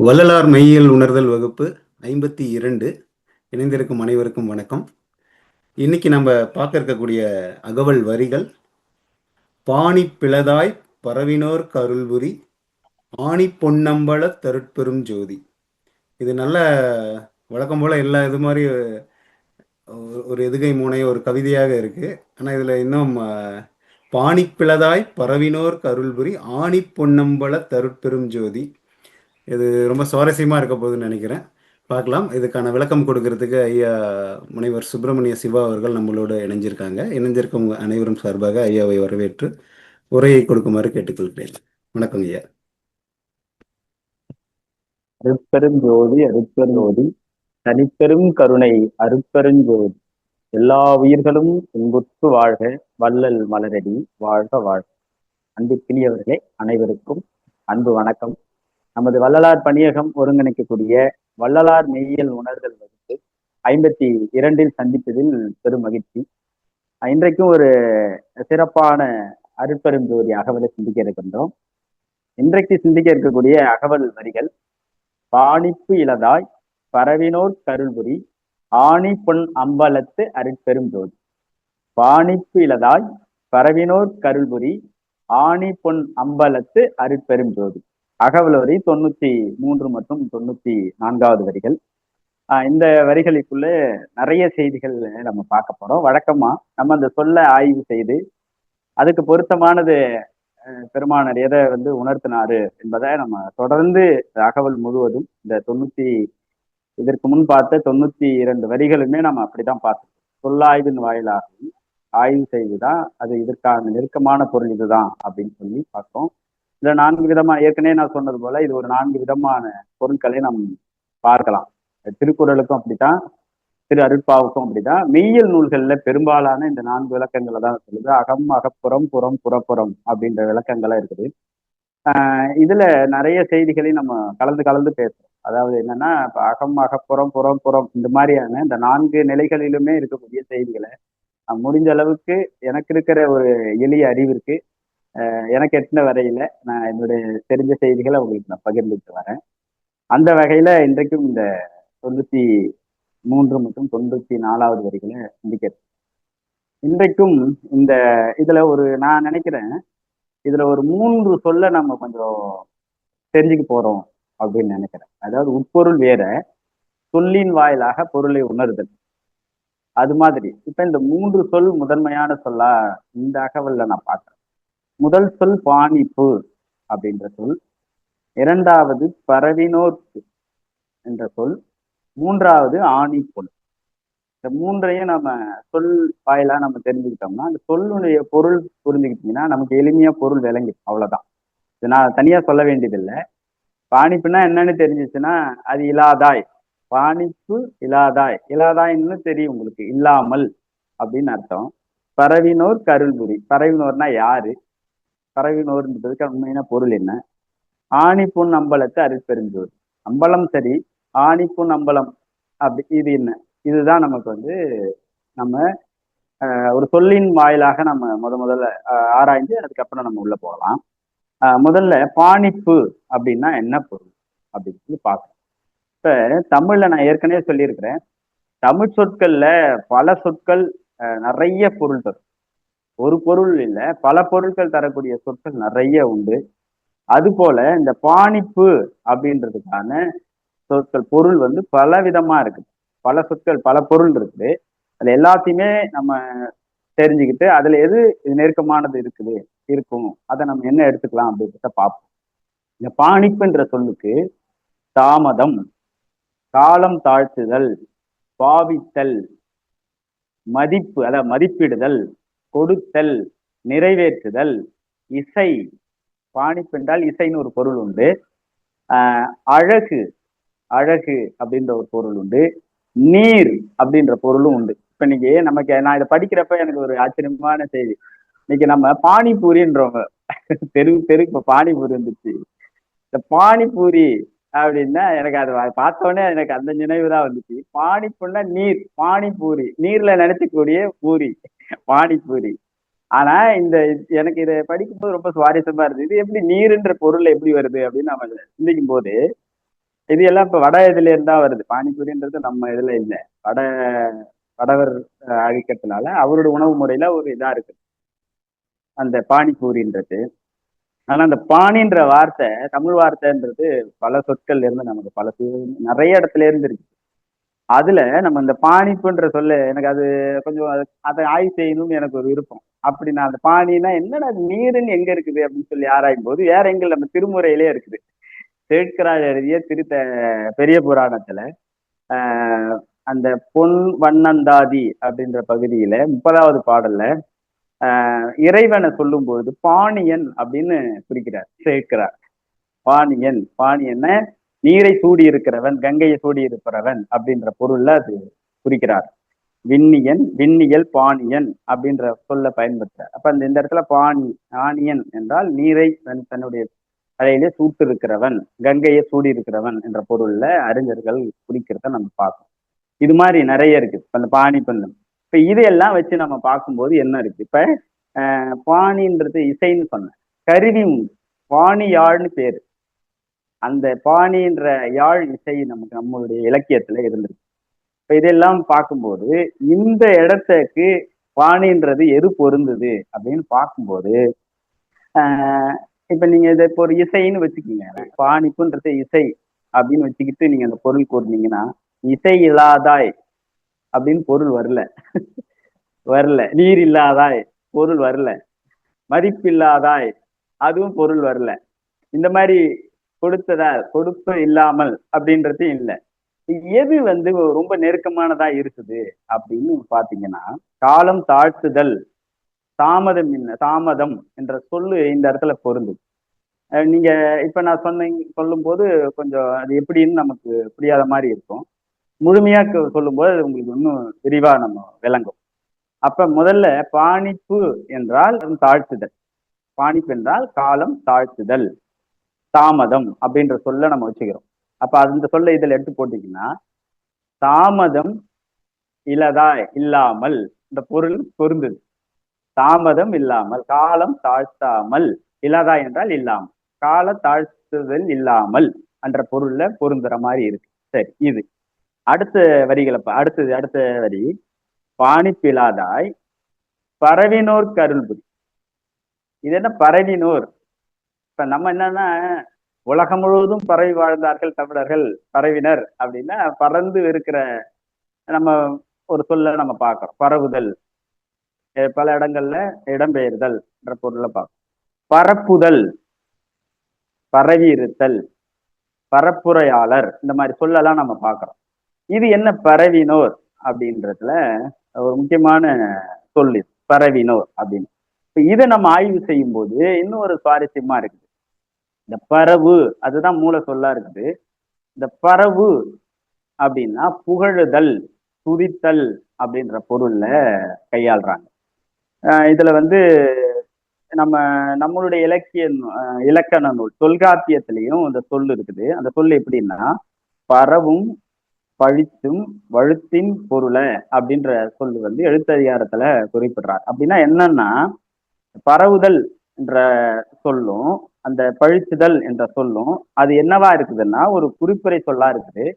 வள்ளலார் மெய்யியல் உணர்தல் வகுப்பு ஐம்பத்தி இரண்டு. இணைந்திருக்கும் அனைவருக்கும் வணக்கம். இன்னைக்கு நம்ம பார்க்க இருக்கக்கூடிய அகவல் வரிகள் பாணி பிளதாய் பரவினோர் கருள்புரி ஆணி பொன்னம்பல தருட்பெரும் ஜோதி. இது நல்ல வழக்கம் போல எல்லா இது மாதிரி ஒரு- ஒரு எதுகை மூனை ஒரு கவிதையாக இருக்கு. ஆனா இதுல இன்னும் பாணி பிளதாய் பரவினோர் கருள்புரி ஆணி பொன்னம்பல தருட்பெரும் ஜோதி. இது ரொம்ப சுவாரஸ்யமா இருக்க போகுதுன்னு நினைக்கிறேன். பார்க்கலாம். இதுக்கான விளக்கம் கொடுக்கறதுக்கு ஐயா முனைவர் சுப்பிரமணிய சிவா அவர்கள் நம்மளோடு இணைஞ்சிருக்காங்க. இணைஞ்சிருக்கும் அனைவரும் சார்பாக ஐயாவை வரவேற்று உரையை கொடுக்குமாறு கேட்டுக்கொள்கிறேன். வணக்கம் ஐயா. அருட்பெருஞ்சோதி அருட்பெருஞ்சோதி தனிப்பெரும் கருணை அருட்பெருஞ்சோதி எல்லா உயிர்களும் இன்புற்று வாழ்க. வள்ளல் மலரடி. வாழ்க வாழ்க. அன்பிற்கினியவர்களே அனைவருக்கும் அன்பு வணக்கம். நமது வள்ளலார் பணியகம் ஒருங்கிணைக்கக்கூடிய வள்ளலார் மெய்யியல் உணர்தல் வகுப்பு ஐம்பத்தி இரண்டில் சந்திப்பதில் பெரும் மகிழ்ச்சி. இன்றைக்கும் ஒரு சிறப்பான அருட்பெருஞ்சோதி அகவலை சிந்திக்க இருக்கின்றோம். இன்றைக்கு சிந்திக்க இருக்கக்கூடிய அகவல் வரிகள் பாணிப்பு இலதாய் பரவினோர் கருள்புரி ஆணி பொன் அம்பலத்து அருட்பெரும் ஜோதி. பாணிப்பு இலதாய் பரவினோர் கருள்புரி ஆணி பொன் அம்பலத்து அருட்பெரும் ஜோதி. அகவல் வரி தொண்ணூத்தி மூன்று மற்றும் தொண்ணூத்தி நான்காவது வரிகள். ஆஹ் இந்த வரிகளுக்குள்ள நிறைய செய்திகள் நம்ம பார்க்க போறோம். வழக்கமா நம்ம அந்த சொல்ல ஆய்வு செய்து அதுக்கு பொருத்தமானது பெருமானர் எதை வந்து உணர்த்தினாரு என்பதை நம்ம தொடர்ந்து அகவல் முழுவதும் இந்த தொண்ணூத்தி இதற்கு முன் பார்த்த தொண்ணூத்தி இரண்டு வரிகளுமே நம்ம அப்படிதான் பார்த்தோம் சொல்லாய்வின் வாயிலாகவும் ஆய்வு செய்துதான் அது இதற்கான நெருக்கமான பொருள் இதுதான் அப்படின்னு சொல்லி பார்த்தோம் இதுல நான்கு விதமான ஏற்கனவே நான் சொன்னது போல இது ஒரு நான்கு விதமான பொருட்களை நாம் பார்க்கலாம். திருக்குறளுக்கும் அப்படித்தான் திரு அருட்பாவுக்கும் அப்படிதான் மெய்யியல் நூல்கள்ல பெரும்பாலான இந்த நான்கு விளக்கங்களை தான் சொல்லுது. அகம் அகப்புறம் புறம் புறப்புறம் அப்படின்ற விளக்கங்களா இருக்குது. ஆஹ் இதுல நிறைய செய்திகளை நம்ம கலந்து கலந்து பேசுறோம். அதாவது என்னன்னா இப்போ அகம் அகப்புறம் புறம் புறம் இந்த மாதிரியான இந்த நான்கு நிலைகளிலுமே இருக்கக்கூடிய செய்திகளை முடிஞ்ச அளவுக்கு எனக்கு இருக்கிற ஒரு எளிய அறிவிற்கு அஹ் எனக்கு எட்டின வரையில நான் என்னுடைய தெரிஞ்ச செய்திகளை உங்களுக்கு நான் பகிர்ந்துட்டு வரேன். அந்த வகையில இன்றைக்கும் இந்த தொண்ணூத்தி மூன்று மற்றும் தொண்ணூத்தி நாலாவது வரிகளை சிந்திக்கிறது இன்றைக்கும் இந்த இதுல ஒரு நான் நினைக்கிறேன் இதுல ஒரு மூன்று சொல்ல நம்ம கொஞ்சம் தெரிஞ்சுக்க போறோம் அப்படின்னு நினைக்கிறேன். அதாவது உட்பொருள் வேற சொல்லின் வாயிலாக பொருளை உணர்தல். அது மாதிரி. இப்ப இந்த மூன்று சொல் முதன்மையான சொல்லா இந்த அகவல்ல நான் பார்க்கறேன். முதல் சொல் பாணிப்பு அப்படின்ற சொல். இரண்டாவது பரவினோர்க்கு என்ற சொல். மூன்றாவது ஆணிப்பொல். இந்த மூன்றையும் நம்ம சொல் வாயிலா நம்ம தெரிஞ்சுக்கிட்டோம்னா அந்த சொல்லுடைய பொருள் புரிஞ்சுக்கிட்டீங்கன்னா நமக்கு எளிமையா பொருள் விளங்கும். அவ்வளவுதான். இது நான் தனியா சொல்ல வேண்டியதில்லை. பாணிப்புனா என்னன்னு தெரிஞ்சிச்சுன்னா அது இலாதாய். பாணிப்பு இலாதாய். இலாதாய்ன்னு தெரியும் உங்களுக்கு. இல்லாமல் அப்படின்னு அர்த்தம். பரவினோர் கருள்புரி. பரவினோர்னா யாரு? பரவினோர்ன்றதுக்கு உண்மையான பொருள் என்ன? ஆணிப்புண் அம்பலத்தை அருட்பெருஞ்சோதி. அம்பலம் சரி ஆணிப்புண் அம்பலம் அப்படி இது என்ன? இதுதான் நமக்கு வந்து நம்ம ஒரு சொல்லின் வாயிலாக நம்ம முத முதல்ல ஆராய்ந்து அதுக்கப்புறம் நம்ம உள்ள போகலாம். ஆஹ், முதல்ல பாணிப்பு அப்படின்னா என்ன பொருள்? அப்படின்னு சொல்லி பார்க்கணும். இப்ப தமிழ்ல நான் ஏற்கனவே சொல்லியிருக்கிறேன். தமிழ் சொற்கள்ல பல சொற்கள் நிறைய பொருள் தரும். ஒரு பொருள் இல்லை பல பொருட்கள் தரக்கூடிய சொற்கள் நிறைய உண்டு. அதுபோல இந்த பாணிப்பு அப்படின்றதுக்கான சொற்கள் பொருள் வந்து பல விதமா இருக்குது. பல சொற்கள் பல பொருள் இருக்குது. அது எல்லாத்தையுமே நம்ம தெரிஞ்சுக்கிட்டு அதுல எது இது நெருக்கமானது இருக்குது இருக்கும் அதை நம்ம என்ன எடுத்துக்கலாம் அப்படின்றத பார்ப்போம். இந்த பாணிப்புன்ற சொல்லுக்கு தாமதம் காலம் தாழ்த்துதல் பாவித்தல் மதிப்பு அதாவது மதிப்பிடுதல் கொடுத்தல் நிறைவேற்றுதல் இசை. பாணிப்பென்றால் இசைன்னு ஒரு பொருள் உண்டு. ஆஹ் அழகு அழகு அப்படின்ற ஒரு பொருள் உண்டு. நீர் அப்படின்ற பொருளும் உண்டு. இப்ப இன்னைக்கு நமக்கு நான் இதை படிக்கிறப்ப எனக்கு ஒரு ஆச்சரியமான செய்தி. இன்னைக்கு நம்ம பானிபூரின்றவங்க தெரு தெரு இப்ப பானிபூரி வந்துச்சு. இந்த பானிபூரி அப்படின்னா எனக்கு அது பார்த்தோன்னே எனக்கு அந்த நினைவு தான் வந்துச்சு. பானிப்புன்னா நீர் பானிபூரி நீர்ல நினைச்சக்கூடிய பூரி பானிபூரி ஆனா இந்த எனக்கு இதை படிக்கும்போது ரொம்ப சுவாரஸ்யமா இருந்தது. இது எப்படி நீருன்ற பொருள் எப்படி வருது அப்படின்னு நம்ம சிந்திக்கும் போது இது எல்லாம் இப்ப வட இதுல இருந்தா வருது. பானிபூரின்றது நம்ம இதுல இல்ல. வட வடவர் அஹ், அழிக்கிறதுனால அவரோட உணவு முறையில ஒரு இதா இருக்கு. அந்த பானிபூரின்றது. ஆனா அந்த பானின்ற வார்த்தை தமிழ் வார்த்தைன்றது பல சொற்கள்ல இருந்து நமக்கு பல நிறைய இடத்துல இருந்து இருக்கு அதுல நம்ம இந்த பாணிப்புன்ற சொல்லு எனக்கு அது கொஞ்சம் அதை ஆய்வு செய்யணும்னு எனக்கு ஒரு விருப்பம். அப்படி நான் அந்த பாணினா என்னடா நீருன்னு எங்க இருக்குது அப்படின்னு சொல்லி ஆராயும் போது வேற எங்க நம்ம திருமுறையிலே இருக்குது. சேட்கராஜ் எழுதிய திருத்த பெரிய புராணத்துல ஆஹ் அந்த பொன் வண்ணந்தாதி அப்படின்ற பகுதியில முப்பதாவது பாடல்ல ஆஹ் இறைவனை சொல்லும் பொழுது பாணியன் அப்படின்னு குறிக்கிறார் சேர்க்கிறார் பாணியன் பாணியன்ன நீரை சூடி இருக்கிறவன் கங்கையை சூடி இருப்பவன் அப்படின்ற பொருள்ல அது குறிக்கிறார். விண்ணியன் விண்ணியல் பாணியன் அப்படின்ற சொல்ல பயன்படுத்துறார். அப்ப அந்த இந்த இடத்துல பாணி ஆணியன் என்றால் நீரை தன் தன்னுடைய தலையிலே சூட்டு இருக்கிறவன் கங்கையை சூடி இருக்கிறவன் என்ற பொருள்ல அறிஞர்கள் குறிக்கிறத நம்ம பார்க்கணும். இது மாதிரி நிறைய இருக்கு. இப்ப அந்த பாணி பந்தம். இப்ப இதையெல்லாம் வச்சு நம்ம பார்க்கும்போது என்ன இருக்கு? இப்ப ஆஹ் பாணின்றது இசைன்னு சொன்னேன். கருவி உண்டு. பாணி யாழ்னு பேரு. அந்த பாணின்ற யாழ் இசை நமக்கு நம்மளுடைய இலக்கியத்துல இருந்திருக்கு. இப்ப இதெல்லாம் பார்க்கும்போது இந்த இடத்துக்கு பாணின்றது எது பொருந்தது அப்படின்னு பார்க்கும்போது ஆஹ் இப்ப நீங்க இதை இப்போ ஒரு இசைன்னு வச்சுக்கீங்க. பாணிப்புன்றது இசை அப்படின்னு வச்சுக்கிட்டு நீங்க அந்த பொருள் கூறினீங்கன்னா இசை இல்லாதாய் அப்படின்னு பொருள் வரல. வரல. நீர் இல்லாதாய் பொருள் வரல. மதிப்பில்லாதாய் அதுவும் பொருள் வரல. இந்த மாதிரி கொடுத்ததால் கொடுப்பு இல்லாமல் அப்படின்றது இல்லை. எது வந்து ரொம்ப நெருக்கமானதா இருக்குது அப்படின்னு பாத்தீங்கன்னா காலம் தாழ்த்துதல் தாமதம் என்ன தாமதம் என்ற சொல்லு இந்த இடத்துல பொருந்தும். நீங்க இப்ப நான் சொன்னீங்க சொல்லும் போது கொஞ்சம் அது எப்படின்னு நமக்கு புரியாத மாதிரி இருக்கும். முழுமையா சொல்லும் சொல்லும்போது அது உங்களுக்கு இன்னும் விரிவா நம்ம விளங்கும். அப்ப முதல்ல பாணிப்பு என்றால் தாழ்த்துதல். பாணிப்பு என்றால் காலம் தாழ்த்துதல். தாமதம் அப்படின்ற சொல்ல நம்ம வச்சுக்கிறோம். அப்ப அந்த சொல்ல இதுல எடுத்து போட்டீங்கன்னா தாமதம் இலதா இல்லாமல் இந்த பொருள் பொருந்தது. தாமதம் இல்லாமல் காலம் தாழ்த்தாமல் இலதா என்றால் இல்லாமல் கால தாழ்த்துதல் இல்லாமல் என்ற பொருள்ல பொருந்துற மாதிரி இருக்கு. சரி இது. அடுத்த வரிகளை அடுத்தது அடுத்த வரி. பாணிப்பிலாதாய் பரவினோர் கருள்புரி. இது என்ன? பரவினோர். இப்ப நம்ம என்னன்னா உலகம் முழுவதும் பரவி வாழ்ந்தார்கள் தமிழர்கள் பரவினர் அப்படின்னா பறந்து இருக்கிற நம்ம ஒரு சொல்ல நம்ம பார்க்கிறோம். பரவுதல். பல இடங்கள்ல இடம்பெயர்தல் என்ற பொருளை பார்க்கணும் பரப்புதல். பரவி இருத்தல் பரப்புரையாளர். இந்த மாதிரி சொல்லலாம் நம்ம பார்க்கிறோம். இது என்ன பரவினோர் அப்படின்றதுல ஒரு முக்கியமான சொல் பறவினோர் பரவினோர் அப்படின்னு. இப்ப இதை நம்ம ஆய்வு செய்யும் போது இன்னும் ஒரு சுவாரஸ்யமா இருக்குது. இந்த பரவு அதுதான் மூல சொல்லா இருக்குது. இந்த பரவு அப்படின்னா புகழுதல் துதித்தல் அப்படின்ற பொருள்ல கையாளுறாங்க. இதுல வந்து நம்ம நம்மளுடைய இலக்கிய இலக்கண நூல் தொல்காப்பியத்திலையும் இந்த சொல் இருக்குது. அந்த சொல் எப்படின்னா பரவும் பழித்தும் வழுத்தின் பொருளை அப்படின்ற சொல் வந்து எழுத்ததிகாரத்துல குறிப்பிடுறார் அப்படின்னா என்னன்னா பரவுதல் என்ற சொல்லும் அந்த பழுத்துதல் என்ற சொல்லும் அது என்னவா இருக்குதுன்னா ஒரு குறிப்புரை சொல்லா இருக்குது.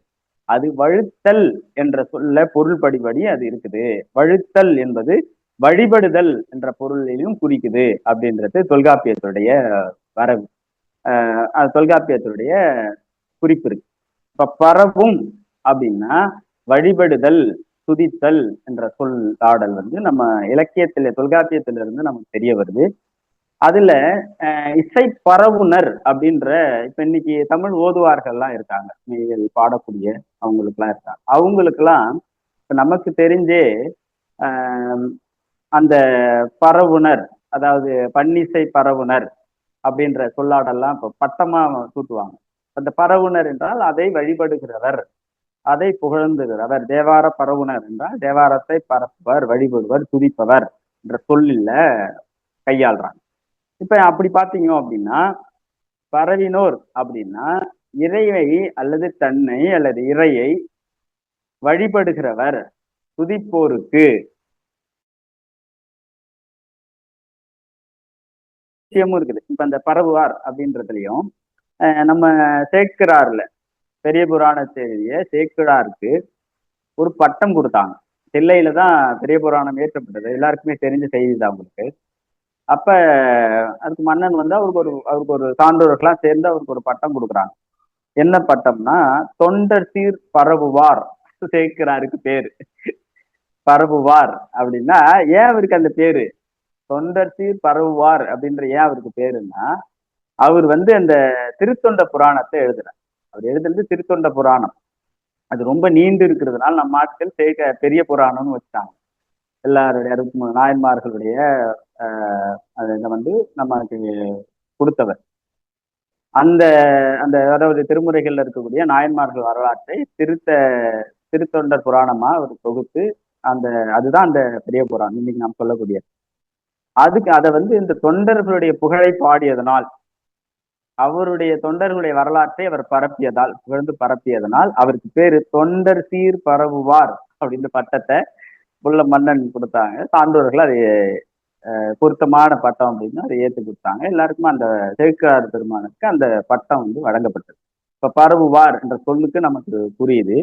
அது வழுத்தல் என்ற சொல்ல பொருள் படிபடி அது இருக்குது. வழுத்தல் என்பது வழிபடுதல் என்ற பொருளிலும் குறிக்குது அப்படின்றது தொல்காப்பியத்துடைய வரவு. ஆஹ் அது தொல்காப்பியத்துடைய குறிப்பு இருக்கு. இப்ப பரவும் அப்படின்னா வழிபடுதல் துதித்தல் என்ற சொல் ஆடல் வந்து நம்ம இலக்கியத்தில தொல்காப்பியத்திலிருந்து நமக்கு தெரிய வருது. அதுல இசை பரவுனர் அப்படின்ற இப்ப இன்னைக்கு தமிழ் ஓதுவார்கள்லாம் இருக்காங்க. நீங்கள் பாடக்கூடிய அவங்களுக்குலாம் இருக்காங்க. அவங்களுக்கெல்லாம் இப்ப நமக்கு தெரிஞ்சே ஆஹ், அந்த பரவுனர் அதாவது பன்னிசை பரவுனர் அப்படின்ற சொல்லாடெல்லாம் இப்ப பட்டமா சூட்டுவாங்க. அந்த பரவுனர் என்றால் அதை வழிபடுகிறவர் அதை புகழ்ந்துகிறவர். தேவார பரவுனர் என்றால் தேவாரத்தை பரப்புவர் வழிபடுவர் துதிப்பவர் என்ற சொல்லில் கையாளுறாங்க. இப்ப அப்படி பாத்தீங்க அப்படின்னா பரவினோர் அப்படின்னா இறைவை அல்லது தன்னை அல்லது இறையை வழிபடுகிறவர் துதிப்போருக்கு. விஷயமும் இருக்குது. இப்ப அந்த பரவுவார் அப்படின்றதுலயும் நம்ம சேர்க்கிறார்ல பெரிய புராண செய்திய சேக்கிழாருக்கு ஒரு பட்டம் கொடுத்தாங்க. தில்லையில தான் பெரிய புராணம் ஏற்றப்பட்டது எல்லாருக்குமே தெரிஞ்ச செய்தி தான் உங்களுக்கு. அப்ப அதுக்கு மன்னன் வந்து அவருக்கு ஒரு அவருக்கு ஒரு சான்றோர்கள்லாம் சேர்ந்து அவருக்கு ஒரு பட்டம் கொடுக்குறாங்க. என்ன பட்டம்னா தொண்டர் சீர் பரவுவார் சேர்க்கிறாருக்கு பேரு. பரவுவார் அப்படின்னா ஏன் அவருக்கு அந்த பேரு? தொண்டர் சீர் பரவுவார் அப்படின்ற ஏன் அவருக்கு பேருன்னா அவர் வந்து அந்த திருத்தொண்ட புராணத்தை எழுதுறார். அவர் எழுதுறது திருத்தொண்ட புராணம். அது ரொம்ப நீண்டு இருக்கிறதுனால நம்ம ஆட்கள் சேர்க்க பெரிய புராணம்னு வச்சுட்டாங்க. எல்லாருடைய அறுபத்தி மூணு நாயன்மார்களுடைய ஆஹ் அதை வந்து நமக்கு கொடுத்தவர். அந்த அந்த அதாவது திருமுறைகள்ல இருக்கக்கூடிய நாயன்மார்கள் வரலாற்றை திருத்த திருத்தொண்டர் புராணமா அவர் தொகுத்து அந்த அதுதான் அந்த பெரிய புராணம். இன்னைக்கு நாம் சொல்லக்கூடிய அதுக்கு அதை வந்து இந்த தொண்டர்களுடைய புகழை பாடியதனால் அவருடைய தொண்டர்களுடைய வரலாற்றை அவர் பரப்பியதால் புகழ்ந்து பரப்பியதனால் அவருக்கு பேரு தொண்டர் சீர் பரவுவார் அப்படின்ற பட்டத்தை உள்ள மன்னன் கொடுத்தாங்க. சான்றோர்கள் அதை பொருத்தமான பட்டம் அப்படின்னு அதை ஏற்று கொடுத்தாங்க. எல்லாருக்குமே அந்த சேக்கிரார் பெருமானுக்கு அந்த பட்டம் வந்து வழங்கப்பட்டது. இப்ப பரவுவார் என்ற சொல்லுக்கு நமக்கு புரியுது.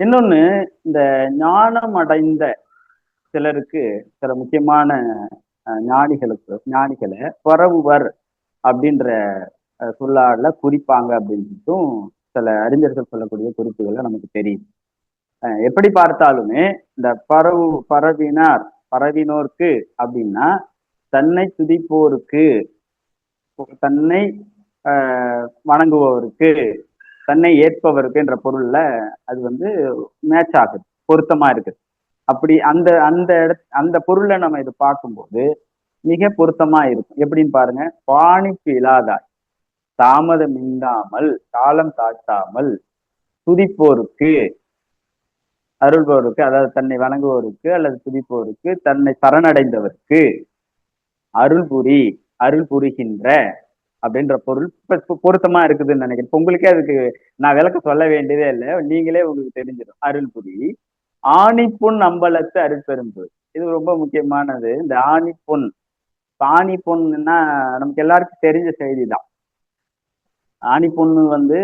இன்னொன்னு இந்த ஞானம் அடைந்த சிலருக்கு சில முக்கியமான ஞானிகளுக்கு ஞானிகளை பரவுவர் அப்படின்ற சொல்லால குறிப்பாங்க அப்படின்ட்டும் சில அறிஞர்கள் சொல்லக்கூடிய குறிப்புகளை நமக்கு தெரியுது எப்படி பார்த்தாலுமே இந்த பரவு பரவினார் பரவினோர்க்கு அப்படின்னா தன்னை துதிப்போருக்கு தன்னை வணங்குபவருக்கு தன்னை ஏற்பவருக்கு என்ற பொருள்ல அது வந்து மேட்ச் ஆகுது பொருத்தமா இருக்குது. அப்படி அந்த அந்த அந்த பொருளை நம்ம இது பார்க்கும்போது மிக பொருத்தமா இருக்கும். எப்படின்னு பாருங்க பாணிப்பு இல்லாதாய் தாமதம் இல்லாமல் காலம் தாழ்த்தாமல் துதிப்போருக்கு அருள்பவருக்கு அதாவது தன்னை வணங்குவோருக்கு அல்லது துதிப்போருக்கு தன்னை சரணடைந்தவருக்கு அருள் புரி அருள் புரிகின்ற அப்படின்ற பொருள் பொருத்தமா இருக்குதுன்னு நினைக்கிறேன். உங்களுக்கே அதுக்கு நான் விளக்க சொல்ல வேண்டியதே இல்லை. நீங்களே உங்களுக்கு தெரிஞ்சிடும். அருள் புரி ஆணிப்புண் அம்பலத்து அருட்பெரும்பு. இது ரொம்ப முக்கியமானது. இந்த ஆணிப்புண் ஆணி பொண்ணுன்னா நமக்கு எல்லாருக்கும் தெரிஞ்ச செய்தி தான் ஆணி பொண்ணு வந்து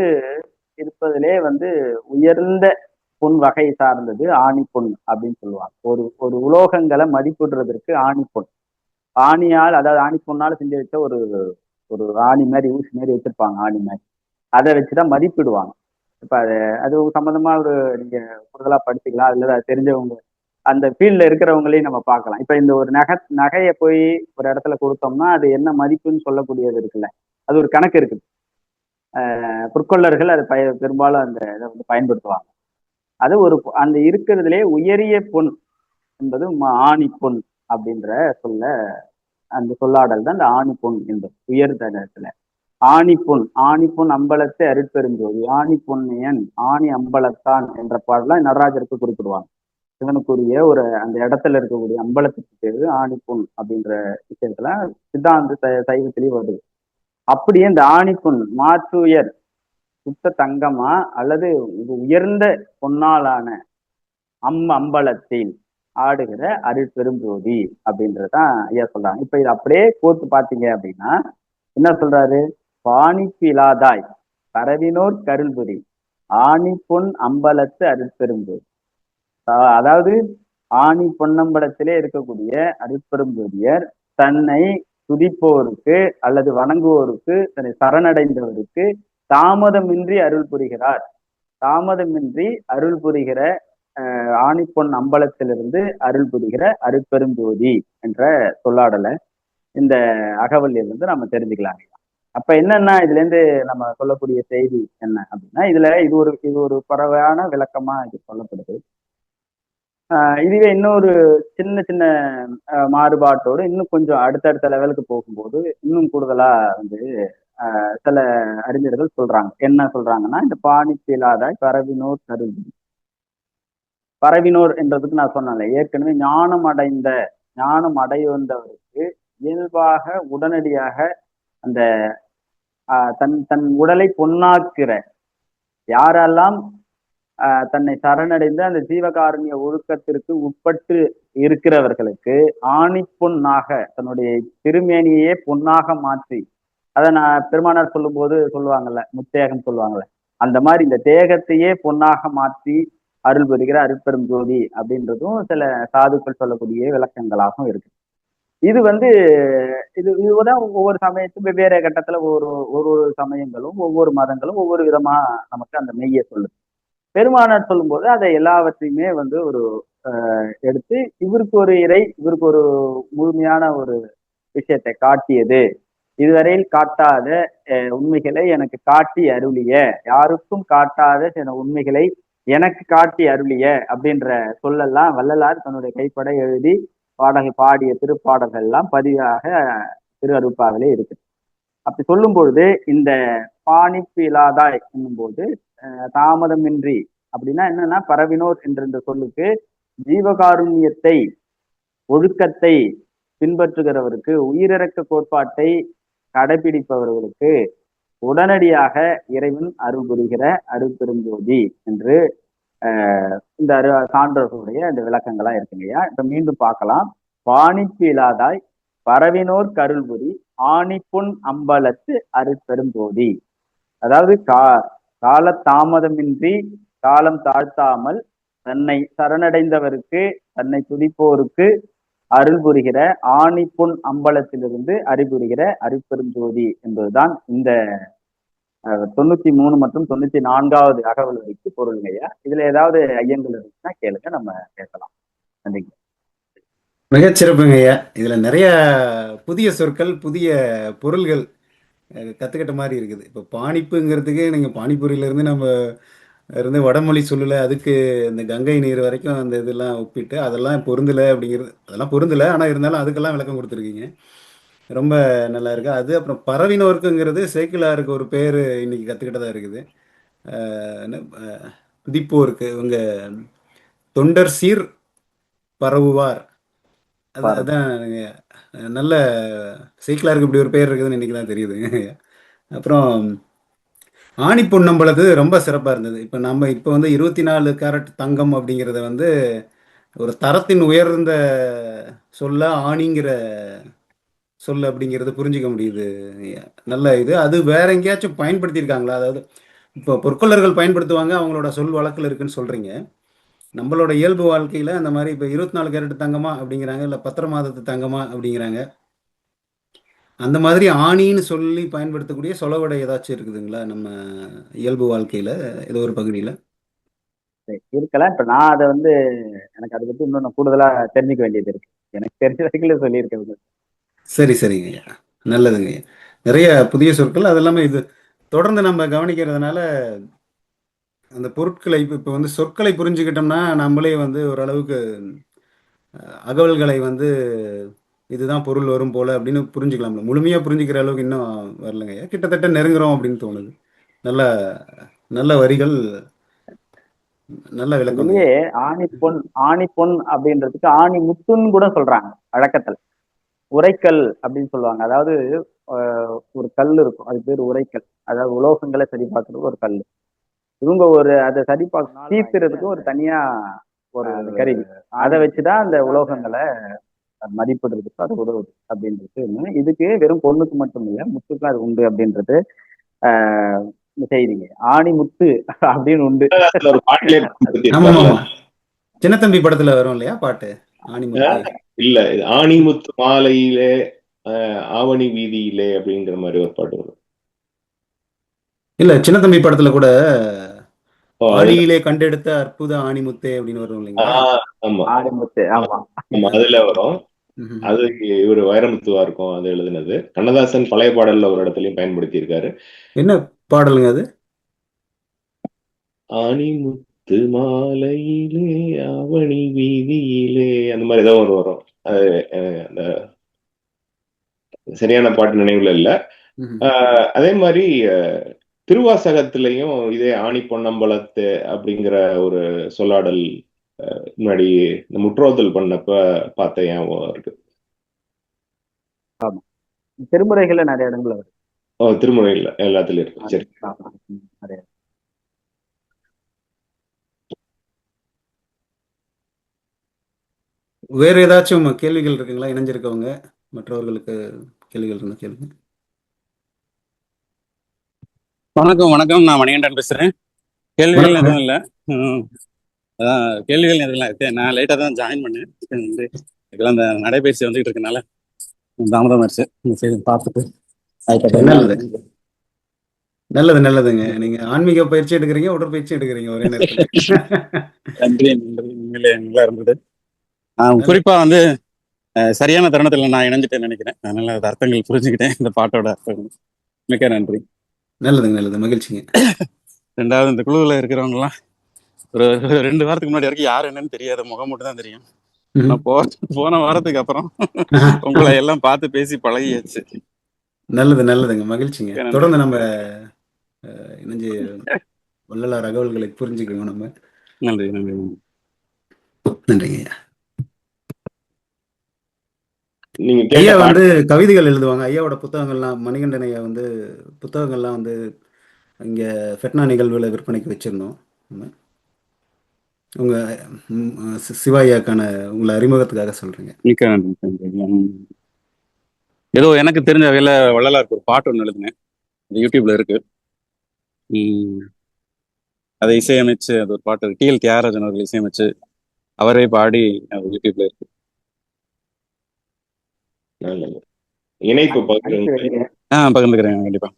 இருப்பதிலே வந்து உயர்ந்த பொன் வகை சார்ந்தது ஆணி பொன் அப்படின்னு சொல்லுவாங்க. ஒரு ஒரு உலோகங்களை மதிப்பிடுறதற்கு ஆணி பொன் ஆணியால் அதாவது ஆணி பொண்ணால் செஞ்சு வச்ச ஒரு ஒரு ஆணி மாதிரி ஊசி மாதிரி வச்சிருப்பாங்க ஆணி மாதிரி. அதை வச்சுதான் மதிப்பிடுவாங்க. இப்ப அது அது சம்பந்தமா ஒரு நீங்க கூடுதலா படிச்சுக்கலாம். அதுல தெரிஞ்சவங்க அந்த ஃபீல்ட்ல இருக்கிறவங்களையும் நம்ம பார்க்கலாம். இப்ப இந்த ஒரு நகை நகையை போய் ஒரு இடத்துல கொடுத்தோம்னா அது என்ன மதிப்புன்னு சொல்லக்கூடியது இருக்குல்ல? அது ஒரு கணக்கு இருக்குது. பொற்கொள்ளர்கள் அதை பய பெரும்பாலும் அந்த இதை வந்து பயன்படுத்துவாங்க. அது ஒரு அந்த இருக்கிறதுலே உயரிய பொன் என்பது ஆணி பொன் அப்படின்ற சொல்ல அந்த சொல்லாடல் தான் இந்த ஆணி பொன் என்பது உயர்தரத்துல ஆணி பொன் ஆணி பொன் அம்பலத்தை அருட்பெருந்தோது ஆணி பொன்னையன் ஆணி அம்பலத்தான் என்ற பாடலாம் நடராஜருக்கு குறிப்பிடுவாங்க. சிவனுக்குரிய ஒரு அந்த இடத்துல இருக்கக்கூடிய அம்பலத்துக்கு பேரு ஆணிப்புண் அப்படின்ற விஷயத்துல சித்தாந்த சைவத்திலேயே வருது. அப்படியே இந்த ஆணிப்புண் மாற்றுயர் சுத்த தங்கமா அல்லது உயர்ந்த பொன்னாலான அம் அம்பலத்தில் ஆடுகிற அருள் பெரும்போதி அப்படின்றதான் ஐயா சொல்றாங்க. இப்ப இது அப்படியே கோர்த்து பாத்தீங்க அப்படின்னா என்ன சொல்றாரு? பாணிப்பு இலாதாய் பரவினோர் கருள்புரி ஆணி பொன் அம்பலத்து அருட்பெரும்போதி அதாவது ஆணி பொன்னம்பலத்திலே இருக்கக்கூடிய அருட்பெரும்புதியர் தன்னை துதிப்போருக்கு அல்லது வணங்குவோருக்கு தன்னை சரணடைந்தவருக்கு தாமதமின்றி அருள் புரிகிறார். தாமதமின்றி அருள் புரிகிற ஆணிப்பொன் அம்பலத்திலிருந்து அருள் புரிகிற அருட்பெரும்போதி என்ற சொல்லாடலை இந்த அகவலிலிருந்து நம்ம தெரிஞ்சுக்கலாம். அப்ப என்னன்னா இதுல இருந்து நம்ம சொல்லக்கூடிய செய்தி என்ன அப்படின்னா இதுல இது ஒரு இது ஒரு பறவையான விளக்கமா இது சொல்லப்படுது. இதுவே இன்னொரு சின்ன சின்ன மாறுபாட்டோடு இன்னும் கொஞ்சம் அடுத்தடுத்த லெவலுக்கு போகும்போது இன்னும் கூடுதலா வந்து சில அறிஞர்கள் சொல்றாங்க. என்ன சொல்றாங்கன்னா இந்த பாணிப்பிலாதாய் பரவினோர் கருவி பரவினோர் என்றதுக்கு நான் சொன்னேன்ல ஏற்கனவே ஞானம் அடைந்த ஞானம் அடைந்தவருக்கு இயல்பாக உடனடியாக அந்த தன் தன் உடலை பொன்னாக்குற யாரெல்லாம் தன்னை சரணடைந்து அந்த ஜீவகாருண்ய ஒழுக்கத்திற்கு உட்பட்டு இருக்கிறவர்களுக்கு ஆணி பொன்னாக தன்னுடைய திருமேனியே பொன்னாக மாற்றி அதை நான் பெருமானார் சொல்லும்போது சொல்லுவாங்கல்ல முத்தேகம் சொல்லுவாங்கல்ல. அந்த மாதிரி இந்த தேகத்தையே பொன்னாக மாற்றி அருள் புரிகிற அருட்பெரும் ஜோதி அப்படின்றதும் சில சாதுக்கள் சொல்லக்கூடிய விளக்கங்களாகவும் இருக்கு. இது வந்து இது இதுதான் ஒவ்வொரு சமயத்தும் வெவ்வேறு கட்டத்துல ஒவ்வொரு ஒரு ஒரு சமயங்களும் ஒவ்வொரு மதங்களும் ஒவ்வொரு விதமா நமக்கு அந்த மெய்யை சொல்லுது. பெருமானார் சொல்லும்போது அதை எல்லாவற்றையுமே வந்து ஒரு எடுத்து இவருக்கு ஒரு இறை இவருக்கு ஒரு முழுமையான ஒரு விஷயத்தை காட்டியது. இதுவரையில் காட்டாத உண்மைகளை எனக்கு காட்டி அருளிய யாருக்கும் காட்டாத சில உண்மைகளை எனக்கு காட்டி அருளிய அப்படின்ற சொல்லெல்லாம் வள்ளலார் தன்னுடைய கைப்பட எழுதி பாடகை பாடிய திருப்பாடல்கள் எல்லாம் பதிவாக திரு அருப்பாவிலே இருக்கு. அப்படி சொல்லும் பொழுது இந்த பாணிப்பு இல்லாதாய் என்னும்போது தாமதமின்றி அப்படின்னா என்னன்னா பரவினோர் என்ற இந்த சொல்லுக்கு ஜீவகாருண்யத்தை ஒழுக்கத்தை பின்பற்றுகிறவருக்கு உயிரிறக்க கோட்பாட்டை கடைபிடிப்பவர்களுக்கு உடனடியாக இறைவன் அருள் புரிகிற அருட்பெருஞ்சோதி என்று இந்த அரு சான்றோர்களுடைய இந்த விளக்கங்களா இல்லையா இப்ப மீண்டும் பார்க்கலாம். பாணிப்பு இல்லாதாய் பரவினோர் கருள்புரி ஆணிப்புண் அம்பலத்து அருட்பெருஞ்சோதி. அதாவது கா கால தாமதமின்றி காலம் தாழ்த்தாமல் தன்னை சரணடைந்தவருக்கு தன்னை துதிப்போருக்கு அருள் புரிகிற ஆணிப்புண் அம்பலத்திலிருந்து அறிபுரிகிற அருப்பெருஞ்சோதி என்பதுதான் இந்த தொண்ணூத்தி மூணு மற்றும் தொண்ணூத்தி நான்காவது அகவல் வரைக்கு பொருளுங்கய்யா இதுல ஏதாவது ஐயங்கள் இருந்துச்சுன்னா கேளுங்க நம்ம பேசலாம். நன்றிங்க மிகச்சிறப்புங்க ஐயா. இதுல நிறைய புதிய சொற்கள் புதிய பொருள்கள் கத்துக்கிட்ட மாதிரி இருக்குது. இப்போ பானிப்புங்கிறதுக்கு நீங்க பானிபூரியில இருந்து நம்ம இருந்து வடமொழி சொல்லல. அதுக்கு இந்த கங்கை நீர் வரைக்கும் அந்த இதெல்லாம் ஒப்பிட்டு அதெல்லாம் பொருந்தலை அப்படிங்கிறது அதெல்லாம் பொருந்தலை. ஆனால் இருந்தாலும் அதுக்கெல்லாம் விளக்கம் கொடுத்துருக்கீங்க. ரொம்ப நல்லா இருக்கு. அது அப்புறம் பரவினோருக்குங்கிறது சேக்கிலாருக்கு ஒரு பேர் இன்னைக்கு கற்றுக்கிட்டதா இருக்குது. புதிப்போருக்கு இவங்க தொண்டர் சீர் பரவுவார். அது அதான் நல்ல சேக்கிலாருக்கு இப்படி ஒரு பேர் இருக்குதுன்னு இன்னைக்கு தான் தெரியுது. அப்புறம் ஆணி பொன்னம்பளது ரொம்ப சிறப்பாக இருந்தது. இப்போ நம்ம இப்போ வந்து இருபத்தி நாலு கேரட் தங்கம் அப்படிங்கிறத வந்து ஒரு தரத்தின் உயர்ந்த சொல்ல ஆணிங்கிற சொல் அப்படிங்கிறது புரிஞ்சிக்க முடியுது. நல்ல இது. அது வேற எங்கேயாச்சும் பயன்படுத்தியிருக்காங்களா? அதாவது இப்போ பொற்கொள்ளர்கள் பயன்படுத்துவாங்க அவங்களோட சொல் வழக்கில் இருக்குன்னு சொல்கிறீங்க நம்மளோட இயல்பு வாழ்க்கையில் அந்த மாதிரி இப்போ இருபத்தி நாலு கேரட் தங்கமா அப்படிங்கிறாங்க இல்லை பத்திர மாதத்து தங்கமா அப்படிங்கிறாங்க. அந்த மாதிரி ஆணின்னு சொல்லி பயன்படுத்தக்கூடிய சொலவடை ஏதாச்சும் இருக்குதுங்களா? நம்ம இயல்பு வாழ்க்கையில ஏதோ ஒரு பகுதியில? இருக்கலாம். இப்ப நான் அதை வந்து எனக்கு அதை பத்தி இன்னும் கூடுதலா தெரிஞ்சுக்க வேண்டியது இருக்கு. எனக்கு தெரிஞ்ச வரைக்கும் சொல்லியிருக்கிறது. சரி சரிங்க ஐயா. நல்லதுங்க ஐயா. நிறைய புதிய சொற்கள் அது எல்லாமே இது தொடர்ந்து நம்ம கவனிக்கிறதுனால அந்த பொருட்களை இப்போ வந்து சொற்களை புரிஞ்சுக்கிட்டோம்னா நம்மளே வந்து ஓரளவுக்கு அகவல்களை வந்து இதுதான் பொருள் வரும் போல அப்படின்னு புரிஞ்சுக்கலாம்ல. முழுமையா புரிஞ்சுக்கிற அளவுக்கு இன்னும் வரலங்க. கிட்டத்தட்ட நெருங்குறோம் அப்படின்னு தோணுது. நல்ல நல்ல வரிகள் நல்ல விளக்கம். ஆணி பொன் ஆணி பொன் அப்படின்றதுக்கு ஆணி முத்துன்னு கூட சொல்றாங்க வழக்கத்துல உரைக்கல் அப்படின்னு சொல்லுவாங்க. அதாவது ஒரு கல் இருக்கும். அது பேர் உரைக்கல். அதாவது உலோகங்களை சரி பார்க்கறது ஒரு கல் இவங்க ஒரு அதை சரி பார்க்க தீர்த்துறதுக்கு ஒரு தனியா ஒரு கருவி. அதை வச்சுதான் அந்த உலோகங்களை மதிப்பிடுறதுக்கு அது உதவுது அப்படின்றது. இதுக்கு வெறும் பொண்ணுக்கு மட்டும் இல்லை முத்துக்கும் அது உண்டு அப்படின்றது செய்திங்க. ஆணி முத்து அப்படின்னு உண்டு. சின்ன தம்பி படத்துல வரும் இல்லையா பாட்டு? ஆணிமுத்து இல்ல ஆணிமுத்து மாலையிலே ஆவணி வீதியிலே அப்படிங்கிற மாதிரி ஒரு பாட்டு வரும். இல்ல சின்ன தம்பி படத்துல கூட ஆணியிலே கண்டெடுத்த அற்புத ஆணிமுத்தே அப்படின்னு வரும் இல்லைங்களா? ஆமா. ஆணிமுத்து ஆமா அதுல வரும். அது இவர் வைரமுத்துவா இருக்கும் அது எழுதுனது. கண்ணதாசன் பழைய பாடல்ல ஒரு இடத்துலயும் பயன்படுத்தி இருக்காரு என்ன பாடலுங்க அது? ஆணிமுத்து மாலையிலே ஆவணி வீதியிலே அந்த மாதிரி ஏதோ ஒரு வரும். அது அந்த சரியான பாட்டு நினைவுல இல்ல. அதே மாதிரி திருவாசகத்திலையும் இதே ஆணி பொன்னம்பலத்து அப்படிங்கிற ஒரு சொல்லாடல் முன்னாடி இந்த முற்றோதல் பண்ணப்ப பார்த்த ஞாபகம் இருக்கு. ஆமா. திருமுறைகள்ல நிறைய இடங்கள்ல வருது. ஓ திருமுறைகள்ல எல்லாத்துலயும் இருக்கு. சரி. வேற ஏதாச்சும் கேள்விகள் இருக்குங்களா? இணைஞ்சிருக்கவங்க மற்றவர்களுக்கு கேள்விகள் இருந்தா கேளுங்க. வணக்கம் வணக்கம். நான் மணிகண்டன் பேசுறேன். கேள்விகள். எதுவும் இல்லை. அதான் கேள்விகள் சரி, நான் லேட்டாக தான் ஜாயின் பண்ணேன். வந்து இதுக்கெல்லாம் இந்த நடைபயிற்சி வந்துகிட்டு இருக்கனால தாமதம் ஆயிடுச்சு. சரி பார்த்துட்டு நல்லது. நல்லது நல்லதுங்க. நீங்க ஆன்மீக பயிற்சி எடுக்கிறீங்க உடற்பயிற்சி எடுக்கிறீங்க ஒரே நேரத்தில். இருந்தது. குறிப்பா வந்து சரியான தருணத்துல நான் இணைஞ்சிட்டேன்னு நினைக்கிறேன். அதனால அது அர்த்தங்கள் புரிஞ்சுக்கிட்டேன். இந்த பாட்டோட அர்த்தங்கள். மிக்க நன்றி. நல்லதுங்க நல்லது. மகிழ்ச்சிங்க. ரெண்டாவது இந்த குழுவில் இருக்கிறவங்கலாம் ஒரு ரெண்டு வாரத்துக்கு முன்னாடி வரைக்கும் யார் என்னன்னு தெரியாத முகம் மட்டும் தான் தெரியும். நான் போ போன வாரத்துக்கு அப்புறம் உங்களை எல்லாம் பார்த்து பேசி பழகியாச்சு. நல்லது நல்லதுங்க. மகிழ்ச்சிங்க. தொடர்ந்து நம்ம இணைஞ்சு வள்ளலார் அகவல்களை புரிஞ்சுக்கணும் நம்ம. நன்றி நன்றி நன்றி. நன்றிங்க ஐயா. நீங்க ஐயா வந்து கவிதைகள் எழுதுவாங்க. ஐயாவோட புத்தகங்கள்லாம் மணிகண்டன் ஐயா வந்து புத்தகங்கள்லாம் வந்து இங்கே ஃபெட்னா நிகழ்வுல விற்பனைக்கு வச்சுருந்தோம். நம்ம. உங்கள் சிவா ஐயாக்கான உங்களை அறிமுகத்துக்காக சொல்கிறீங்க மிக்க நன்றி நன்றி. ம். ஏதோ எனக்கு தெரிஞ்ச வகையில வள்ளலாருக்கு ஒரு பாட்டு ஒன்று எழுதினேன். அது யூடியூப்ல இருக்கு. ம். அதை இசையமைச்சு அது ஒரு பாட்டு டிஎல் தியாகராஜன் அவர்கள் இசையமைச்சு அவரே பாடி அது யூடியூப்ல இருக்கு. நல்லது. இணைப்பு பகிர்ந்து ஆ பகிர்ந்துக்கிறேன் கண்டிப்பா.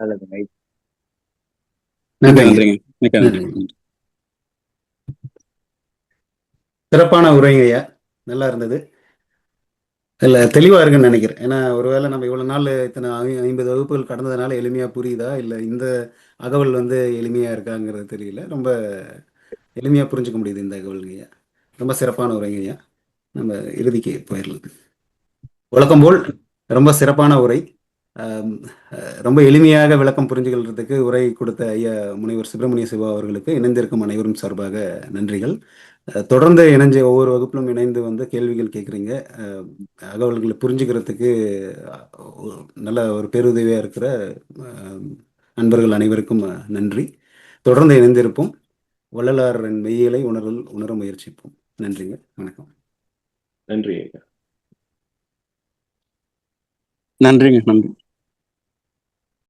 நல்லது நன்றிங்க. நன்றிங்க. மிக்க நன்றி. சிறப்பான உரைங்க ஐயா. நல்லா இருந்தது. இல்லை தெளிவாக இருக்குன்னு நினைக்கிறேன். ஏன்னா ஒருவேளை நம்ம இவ்வளோ நாள் இத்தனை ஐ- ஐம்பது வகுப்புகள் கடந்ததுனால எளிமையாக புரியுதா? இல்லை இந்த அகவல் வந்து எளிமையாக இருக்காங்கிறது தெரியல. ரொம்ப எளிமையாக புரிஞ்சுக்க முடியுது இந்த அகவல்ங்க ரொம்ப சிறப்பான உரைங்க ஐயா. நம்ம இறுதிக்கு போயிடலாம். வழக்கம் போல் ரொம்ப சிறப்பான உரை. ரொம்ப எளிமையாக விளக்கம் புரிஞ்சுக்கிறதுக்கு உரை கொடுத்த ஐயா முனைவர் சுப்பிரமணிய சிவா அவர்களுக்கு இணைந்திருக்கும் அனைவரும் சார்பாக நன்றிகள். தொடர்ந்து இணைஞ்சு ஒவ்வொரு வகுப்பிலும் இணைந்து வந்து கேள்விகள் கேட்குறீங்க. அகவல்களை புரிஞ்சுக்கிறதுக்கு நல்ல ஒரு பேருதவியாக இருக்கிற நண்பர்கள் அனைவருக்கும் நன்றி. தொடர்ந்து இணைந்திருப்போம். வள்ளலாரின் மெய்யியலை உணரல் உணர முயற்சிப்போம். நன்றிங்க. வணக்கம். நன்றி நன்றிங்க நன்றி.